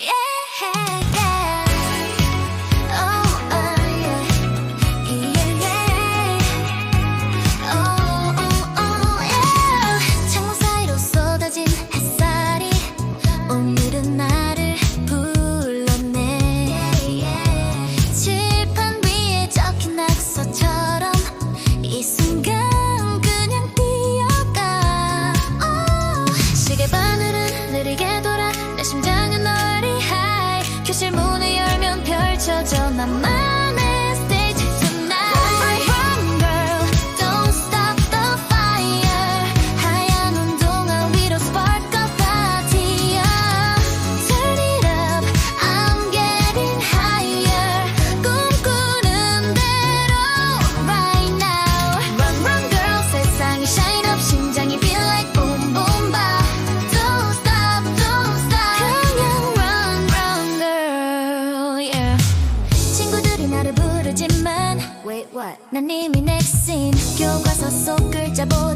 Yeah. 현실 문을 열면 펼쳐져 나만의 wait what? 난 이미 넥슨 교과서 속 글자 보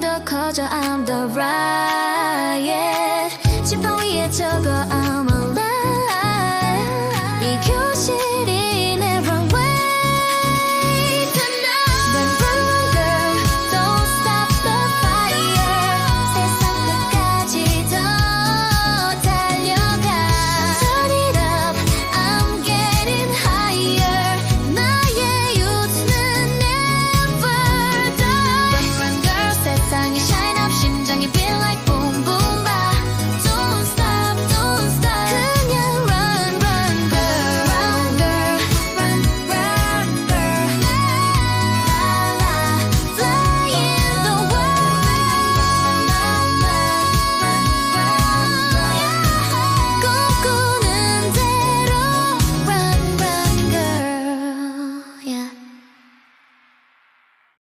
더 커져 I'm the riot 지팡 적어 I'm